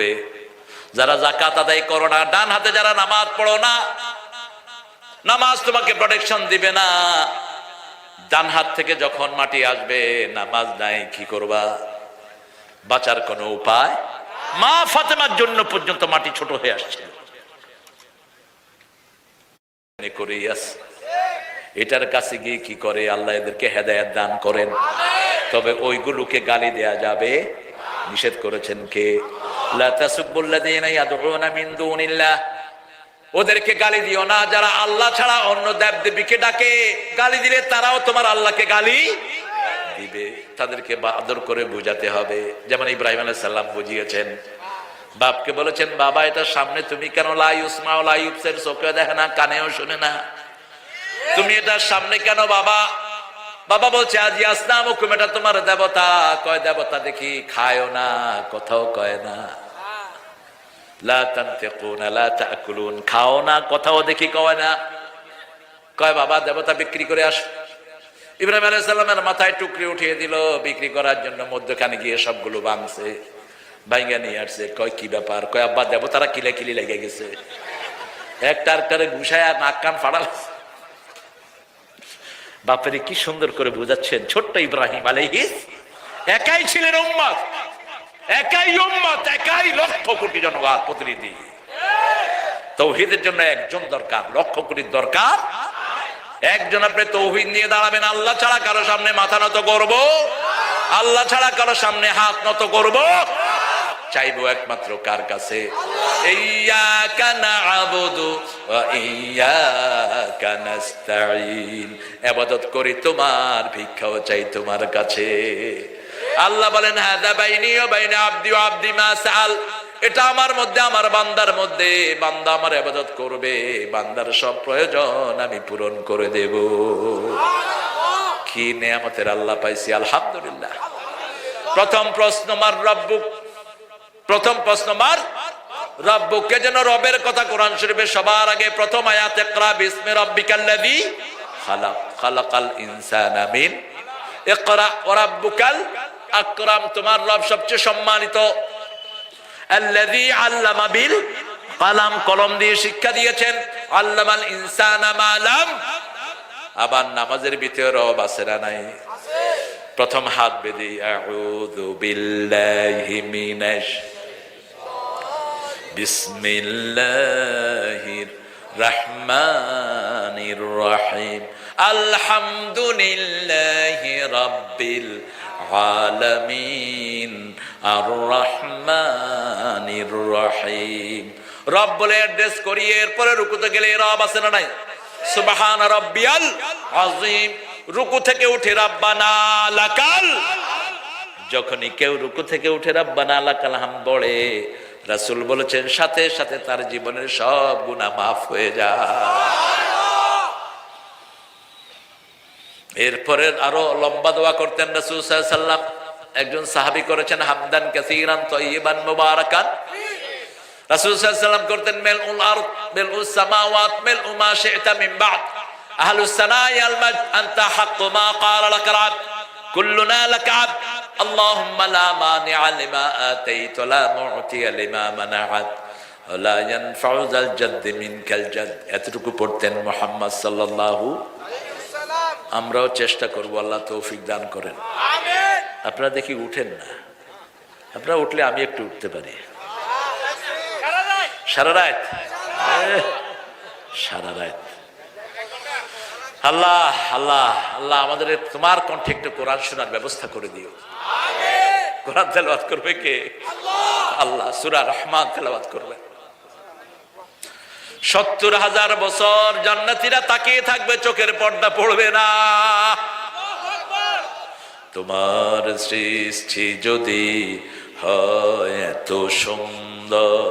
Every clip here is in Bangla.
করবে। যারা জাকাত আদায় করো না ডান হাতে যারা নামাজ পড়ো না নামাজ তোমাকে প্রোটেকশন দিবে না। ডান হাত থেকে যখন মাটি আসবে নামাজ নাই কি করবা? বাঁচার কোনো উপায়? মা ফাতেমার জন্য পর্যন্ত মাটি ছোট হয়ে আসছে। এটার কাছে গিয়ে কি করে? আল্লাহ এদেরকে হেদায়াত দান করেন। তবে ওইগুলোকে গালি দেয়া যাবে। নিষেধ করেছেন কে? ওদেরকে গালি দিও না, যারা আল্লাহ ছাড়া অন্য দেব দেবীকে ডাকে, গালি দিলে তারাও তোমার আল্লাহকে গালি দিবে। তাদেরকে আদর করে বুঝাতে হবে। যেমন ইব্রাহিম আলাইহিস সালাম বুঝিয়েছেন, বাপকে বলেছেন, বাবা এটা সামনে তুমি কেন লাই উসমা লাই ইউবসের চোখে দেখে না, কানেও শুনে না? তুমি এটা সামনে কেন বাবা? বাবা বলছে, আজি আসলাম হুকুম এটা তোমার দেবতা। কয়, দেবতা দেখি খায়ও না, কথাও কয় না। খাও না, কথাও দেখি কয় না। কয়, বাবা, দেবতা বিক্রি করে আস। ইব্রাহিম আলাইহিস সালামের মাথায় টুকরি উঠিয়ে দিল, বিক্রি করার জন্য মধ্যখানে গিয়ে সবগুলো ভাঙছে, ভাইঙ্গা নিয়ে আসছে। কয়, কি ব্যাপার? কয়, আব্বা, দেবতারা কিলে কিলি লেগে গেছে। একটা আরেকটারে ঘুষায় নাক কান ফাড়াল। বাপের কি সুন্দর করে বোঝাচ্ছেন, ছোট্ট ইব্রাহিম আলাইহিস একাই ছিলেন উম্মত, একাই উম্মত, একাই লক্ষ কোটি জনগণ প্রতিনিধি। তৌহিদের জন্য একজন দরকার, লক্ষ কোটির দরকার। একজন আপনি তৌহিদ নিয়ে দাঁড়াবেন, আল্লাহ ছাড়া কারও সামনে মাথা নত করব, আল্লাহ ছাড়া কারও সামনে হাত নত করব। চাইব একমাত্র কার কাছে? ইবাদত করি তোমার, ভিক্ষাও চাই তোমার কাছে। আল্লাহ বলেন হাদা বাইনি ওয়া বাইনা আবদি আবদি মা সাআল। এটা আমার মধ্যে, আমার বান্দার মধ্যে। বান্দা আমার ইবাদত করবে, বান্দার সব প্রয়োজন আমি পূরণ করে দেব। কি নেয়ামতের আল্লাহ পাইছি, আলহামদুলিল্লাহ। প্রথম প্রশ্ন, মার রব্বুক প্রথম প্রশ্ন মার। রব্বুকে যেন রবের কথা কোরআন শরীফে সবার আগে প্রথম আয়াত ইকরা বিসমি রাব্বিকাল্লাযী খালাক খালাকাল ইনসানা মিন। ইকরা ওয়া রাব্বুকাল আকরাম তোমার রব সবচেয়ে সম্মানিত। আল্লাযী আল্লামা বিল কালাম কলম দিয়ে শিক্ষা দিয়েছেন আল্লামাল ইনসানা মা লাম আবার নামাজের ভিতরে রব আছে না নাই? প্রথম হাত বেদি আউযু বিল্লাহি মিনাশ বিসমিল্লাহির রহমানির রহিম আলহামদুলিল্লাহি রাব্বিল আলামিন আর রহমানির রহিম রব বলে অ্যাড্রেস করি এরপরে রুকুতে গেলে রব আছে না নাই? সুবহান রাব্বিয়াল আযীম। রুকু থেকে উঠে রাব্বানা লাকাল। যখনই কেউ রুকু থেকে উঠে রাব্বানা লাকাল হাম বলে রাসূল বলেছেন, সাথে সাথে তার জীবনের সব গুনাহ মাফ হয়ে যায়। এরপরে আরও লম্বা দোয়া করতেন রাসূল সাল্লাম একজন সাহাবী করেছেন, হামদান কাসীরান তাইয়িবান মুবারাকান। রাসূল সাল্লাম করতেন, মিলউল আরদ, মিলউস সামাওয়াত মিলউ মা শি'তা মিন বা'দ। আহলুস আনতা মা ক্বালা কুল্লুনা লাক আবদ اللهم لا مانع لما آتيت ولا معطي لما منعت ولا ينفع ذا الجد منك الجد এতটুকু পড়তেন মোহাম্মদ সাল্লাল্লাহু আমরাও চেষ্টা করব আল্লাহ তৌফিক দান করেন আপনারা দেখি উঠেন না আপনারা উঠলে আমি একটু উঠতে পারি সারা রাত এহ, সারা রাত আল্লাহ আল্লাহ আল্লাহ আমাদের তোমার কণ্ঠে একটু কোরআন শোনার ব্যবস্থা করে দিও। কোরআন তেলাওয়াত করবে কে? আল্লাহ। সুরা রহমান তেলাওয়াত করবে। সত্তর হাজার বছর জান্নাতীরা তাকিয়ে থাকবে চোখের পর্দা পড়বে না। তোমার সৃষ্টি যদি হয় এত সুন্দর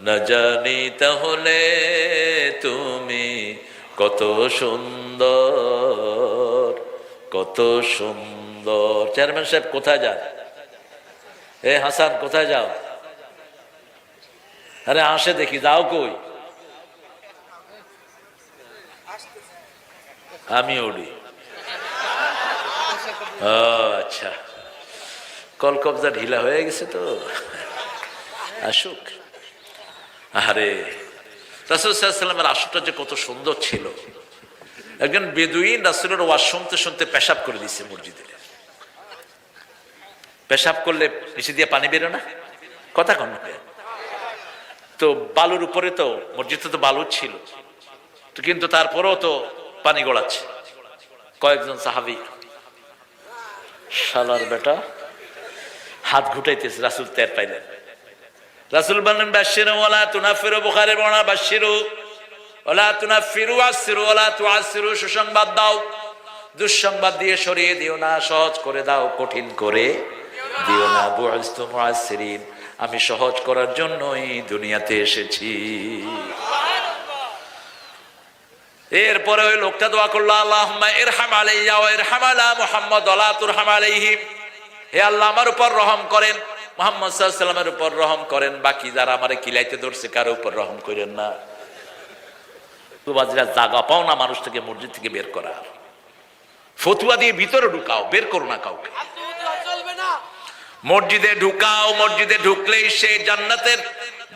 না জানি তাহলে তুমি কত সুন্দর কত সুন্দর। চেয়ারম্যান সাহেব, কোথায় যান? এ হাসান, কোথায় যাও? আরে, আসে দেখি, যাও কই? আমি উড়ি। আচ্ছা। কলকবজা ঢিলা হয়ে গেছে তো। আসুক। আরে রাসুলসাল্লামের আসুকটা যে কত সুন্দর ছিল। একজন বেদুইন রাসুলের ওয়াজ শুনতে শুনতে পেশাব করে দিচ্ছে মসজিদে। পেশাব করলে নিচে দিয়ে পানি বেরো না? কথা কন তো বালুর উপরে তো, মসজিদে তো বালু ছিল। তো কিন্তু তারপরেও তো পানি গড়াচ্ছে। কয়েকজন সাহাবি, শালার বেটা, হাত ঘুটাইতেছে, রাসুল তের পাইলেন। রাসুল বললেন বাশিরু ওয়ালা তুনাফিরু বুখারী বর্ণনা বাশিরু ওয়ালা তুনাফিরু আসিরু ওয়ালা তুআসিরু সুসংবাদ দাও। দুঃসংবাদ দিয়ে সরিয়ে দিও না, সহজ করে দাও, কঠিন করে দিও না। বুআস্তু মুআসসিরিন, আমি সহজ করার জন্যই দুনিয়াতে এসেছি। এরপরে ওই লোকটা দোয়া করল, আল্লাহুম্মা ইরহাম আলাইয়া ইরহাম আলা মুহাম্মদ ওয়া লা তুরহাম আলাইহিম। হে আল্লাহ, আমার উপর রহম করেন। মোহাম্মদ সাল্লামের উপর রহম করেন, বাকি যারা আমারে কিলাইতে ধরছে, কারও উপর রহম করেন না। জাগা পাও না মানুষ থেকে, মসজিদ থেকে বের করা। ফতুয়া দিয়ে ভিতরে ঢুকাও, বের করো না কাউকে। মসজিদে ঢুকাও, মসজিদে ঢুকলেই সে জান্নাতের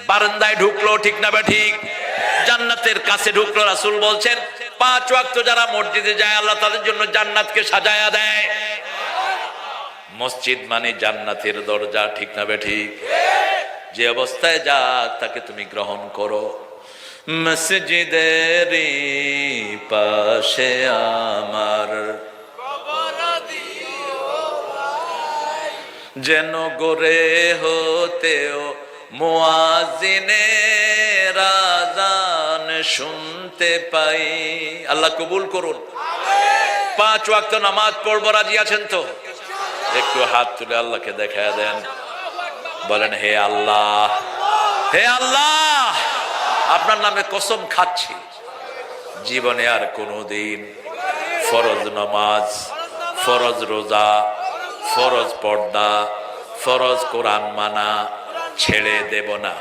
বারান্দায় ঢুকলো, ঠিক না বা ঠিক? জান্নাতের কাছে ঢুকলো, রাসূল বলছেন, পাঁচ ওয়াক্ত যারা মসজিদে যায়, আল্লাহ তাদের জন্য জান্নাতকে সাজায়া দেয়। মসজিদ মানে জান্নাতের দরজা, ঠিক না ঠিক যে অবস্থায় যাক, তাকে তুমি গ্রহণ করো। মসজিদের পাশে আমার। যেন গোরে হতেও মুয়াজিনে রাজান শুনতে পাই। আল্লাহ কবুল করুন। পাঁচ ওয়াক্ত নামাজ পড়ব, রাজি আছেন তো? একটু হাত তুলে আল্লাহকে দেখা দেন। বলেন, হে আল্লাহ হে আল্লাহ, আপনার নামে কসম খাচ্ছি। জীবনে আর কোনো দিন ফরজ নামাজ, ফরজ রোজা, ফরজ পর্দা, ফরজ কোরআন মানা ছেড়ে দেব না।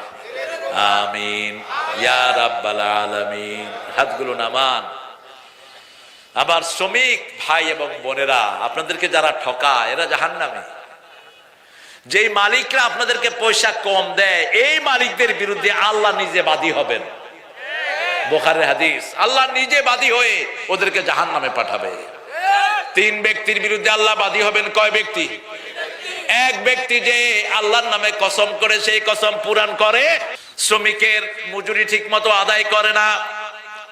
আমিন। ইয়া রাব্বাল আলামিন। হাতগুলো নামান। আমার শ্রমিক ভাই এবং বোনেরা, আপনাদেরকে যারা ঠকায়, এরা জাহান্নামে। যেই মালিকরা আপনাদেরকে পয়সা কম দেয়, এই মালিকদের বিরুদ্ধে আল্লাহ নিজে বাদী হবেন। বোখারের হাদিস, আল্লাহ নিজে বাদী হয়ে ওদেরকে জাহান নামে পাঠাবে। তিন ব্যক্তির বিরুদ্ধে আল্লাহ বাদী হবেন কয় ব্যক্তি? এক ব্যক্তি যে আল্লাহর নামে কসম করে, সেই কসম পূরণ করে, শ্রমিকের মজুরি ঠিক মতো আদায় করে না।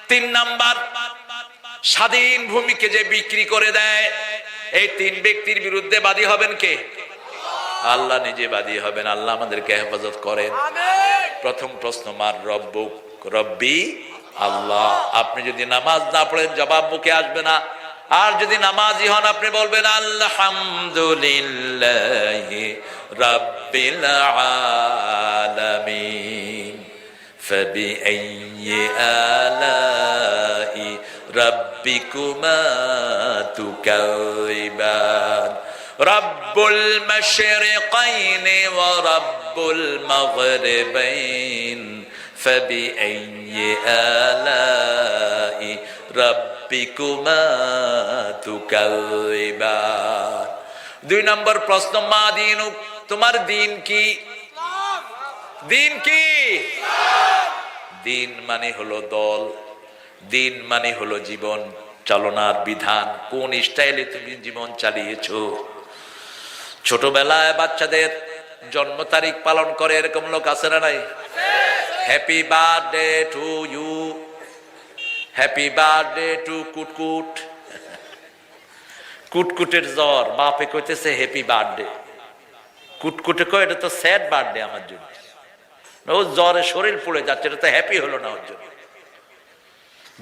তিন নাম্বার স্বাধীন ভূমিকে যে বিক্রি করে দেয় এই তিন ব্যক্তির বিরুদ্ধে বাদী হবেন কে আল্লাহ নিজে বাদী হবেন আল্লাহ আমাদেরকে হেফাজত করেন প্রথম প্রশ্ন মার রব্বু রব্বি আল্লাহ আপনি যদি নামাজ না পড়েন জবাব মুখে আসবে না আর যদি নামাজি হন আপনি বলবেন আলহামদুলিল্লাহ রাব্বিল আলামিন فبأي آلاء ربكما تكذبان رب المشرقين ورب المغربين فبأي آلاء ربكما تكذبان দুই নম্বর প্রশ্ন মা দিন তোমার দিন কি দিন কি দিন মানে হলো দল দিন মানে হলো জীবন চালনার বিধান। কোন স্টাইলে তুমি জীবন চালিয়েছ? ছোটবেলায় বাচ্চাদের জন্ম তারিখ পালন করে এরকম লোক আছে না নাই? Happy birthday to you happy birthday to কুটকুট। কুটকুটের জ্বর। বাপে কইতেছে হ্যাপি বার্থডে কুটকুটে কয়, এটা তো স্যাড বার্থডে আমার জন্য। ও জ্বরে শরীর পুড়ে যাচ্ছে, এটা তো হ্যাপি হলো না ওর জন্য।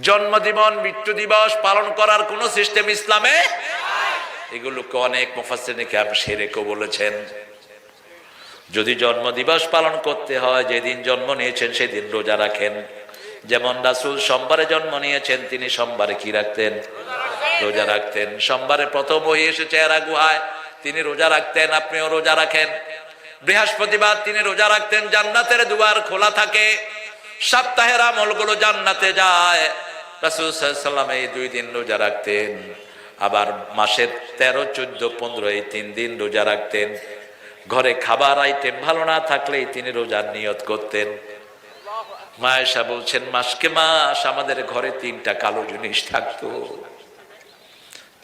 জন্মদিবন, মৃত্যু দিবস পালন করার কোন সিস্টেম ইসলামে এগুলোকে অনেক মুফাসিনিকে সেরেকও বলেছেন। যদি জন্মদিবস পালন করতে হয়, যেদিন জন্ম নিয়েছেন সেদিন রোজা রাখেন। যেমন রাসুল সোমবারে জন্ম নিয়েছেন, তিনি সোমবারে কি রাখতেন? রোজা রাখতেন। সোমবারে প্রথম ওই এসেছে এরা গুহায় তিনি রোজা রাখতেন, আপনিও রোজা রাখেন। বৃহস্পতিবার তিনি রোজা রাখতেন, জান্নাতের দুয়ার খোলা থাকে। সপ্তাহের আমলগুলো জান্নাতে যায়। রাসুল সাল্লাম এই দুই দিন রোজা রাখতেন, আবার মাসের তেরো, চোদ্দ, পনেরো এই তিন দিন রোজা রাখতেন। ঘরে খাবার আইটেম ভালো না থাকলেই তিনি রোজার নিয়ত করতেন। মায়েশা বলছেন, মাসকে মাস আমাদের ঘরে তিনটা কালো জিনিস থাকতো।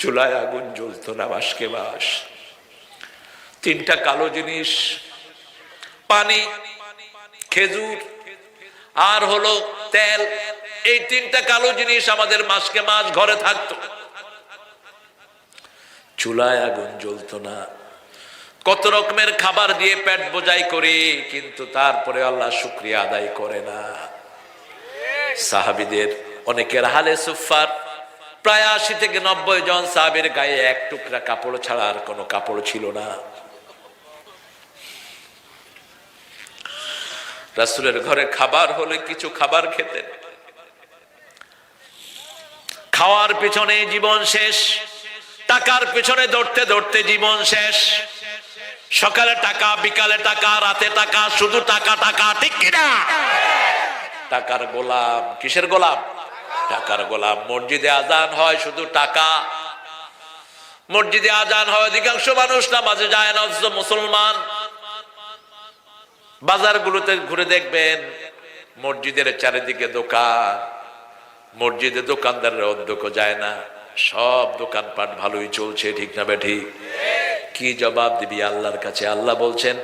চুলায় আগুন জ্বলতো না মাসকে মাস। তিনটা কালো জিনিস, পানি, খেজুর, আর হলো তেল। এই তিনটা কালো জিনিস আমাদের মাসকে মাস ঘরে থাকতো। চুলায় আগুন জ্বলতো না। কত রকমের খাবার দিয়ে পেট বোঝাই করে, কিন্তু তারপরে আল্লাহ শুক্রিয়া আদায় করে না। সাহাবিদের, অনেকের হালে সুফার প্রায় আশি থেকে নব্বই জন সাহাবের গায়ে এক টুকরা কাপড় ছাড়া আর কোনো কাপড় ছিল না। রাসুলের ঘরে খাবার হলে কিছু খাবার খেতেন। খাওয়ার পেছনে জীবন শেষ, টাকার পেছনে দৌড়তে দৌড়তে জীবন শেষ। সকালে টাকা, বিকালে টাকা, রাতে টাকা, শুধু টাকা টাকা, ঠিক কিনা টাকার গোলাম, কিসের গোলাম? টাকার গোলাম। মসজিদে আজান হয় শুধু টাকা। মসজিদে আজান হয় অধিকাংশ মানুষ না মাঝে যায় না মুসলমান। বাজারগুলোতে ঘুরে দেখবেন, মসজিদের চারিদিকে দোকান। মসজিদে দোকানদারের অধ্যক্ষ যায় না। সব দোকানপাট ভালোই চলছে, ঠিক না বে ঠিক? কি জবাব দিবি আল্লাহর কাছে? আল্লাহ বলছেন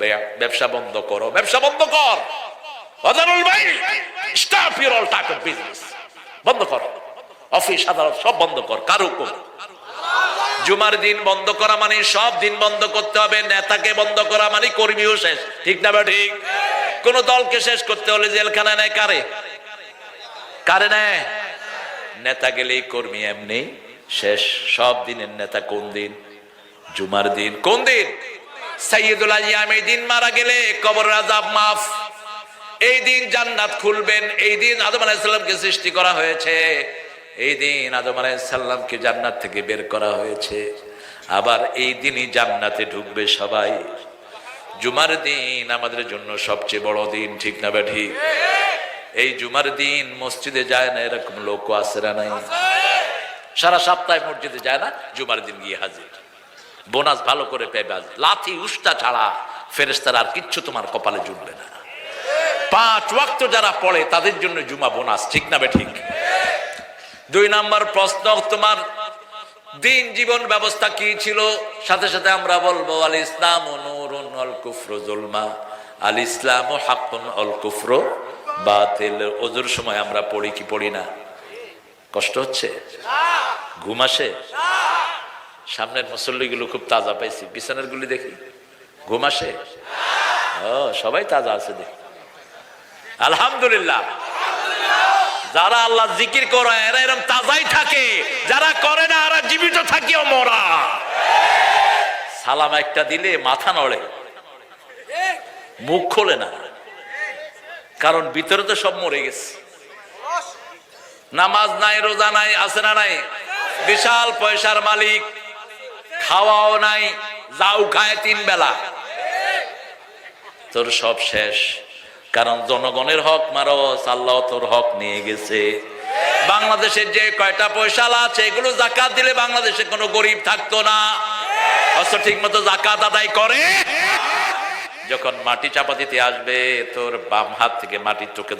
বায়' ব্যবসা বন্ধ করো, ব্যবসা বন্ধ কর। বন্ধ কর। অফিস সব বন্ধ কর। কার জুমার দিন বন্ধ করা মানে সব দিন বন্ধ করতে হবে, নেতাকে বন্ধ করা মানে কর্মীও শেষ। ঠিক না বা ঠিক। কোন দলকে শেষ করতে হলে জেলখানায় নেয় কারে? কারে নেয়? নেতা গেলেই কর্মী এমনি শেষ। সব দিনের নেতা কোন দিন? জুমার দিন। কোন দিন? সাইয়দুল আইয়াম এই দিন মারা গেলে কবর আজাব মাফ। এই দিন জান্নাত খুলবেন, এই দিন আদম আলাইসাল্লামকে সৃষ্টি করা হয়েছে। এই দিন আদম আলাইসাল্লামকে জান্নাত থেকে বের করা হয়েছে। আবার এই দিনই জান্নাতে ঢুকবে সবাই। জুমার দিন আমাদের জন্য সবচেয়ে বড় দিন, ঠিক না ব্যাঠি? এই জুমার দিন মসজিদে যায় না, এরকম লোক না নাই। সারা সপ্তাহে মসজিদে যায় না, জুমার দিন গিয়ে হাজির। বোনাস ভালো করে আজ। লাথি উস্তা ছাড়া ফেরেস্তার আর কিচ্ছু তোমার কপালে জুটবে না। পাঁচ ওয়াক্ত যারা পড়ে, তাদের জন্য জুমা বোনাস, ঠিক না বে ঠিক দুই নাম্বার প্রশ্ন, তোমার দিন জীবন ব্যবস্থা কি ছিল? সাথে সাথে আমরা বলব, আল ইসলাম নূরুন অল কুফর জুলমা, আল ইসলাম অল কুফর বাতিল। ওজুর সময় আমরা পড়ি কি পড়ি না? কষ্ট হচ্ছে? ঘুম আসে? সামনের মুসল্লিগুলো খুব তাজা পাইছি। বিছানার গুলি দেখি? ঘুম আসে? ও, সবাই তাজা আছে দেখি। আলহামদুলিল্লাহ। যারা আল্লাহ জিকির করে এরা এরম তাজাই থাকে। যারা করে না, এরা জীবিত থাকিও মরা। সালাম একটা দিলে মাথা নড়ে। মুখ খোলে না। কারণ ভিতরে তো সব মরে গেছে। নামাজ নাই, রোজা নাই, আছে না নাই? বিশাল পয়সার মালিক। খাওয়াও নাই, যাও খায় তিন বেলা। তোর সব শেষ। কারণ জনগণের হক মারস আল্লাহ তোর হক নিয়ে গেছে। বাংলাদেশের যে কয়টা পয়সা আছে, এগুলো জাকাত দিলে বাংলাদেশে কোনো গরিব থাকতো না। অথচ ঠিক মতো জাকাত আদায় করে। যখন মাটি চাপা দিতে আসবে, তোর বাম হাত থেকে মাটির চোখে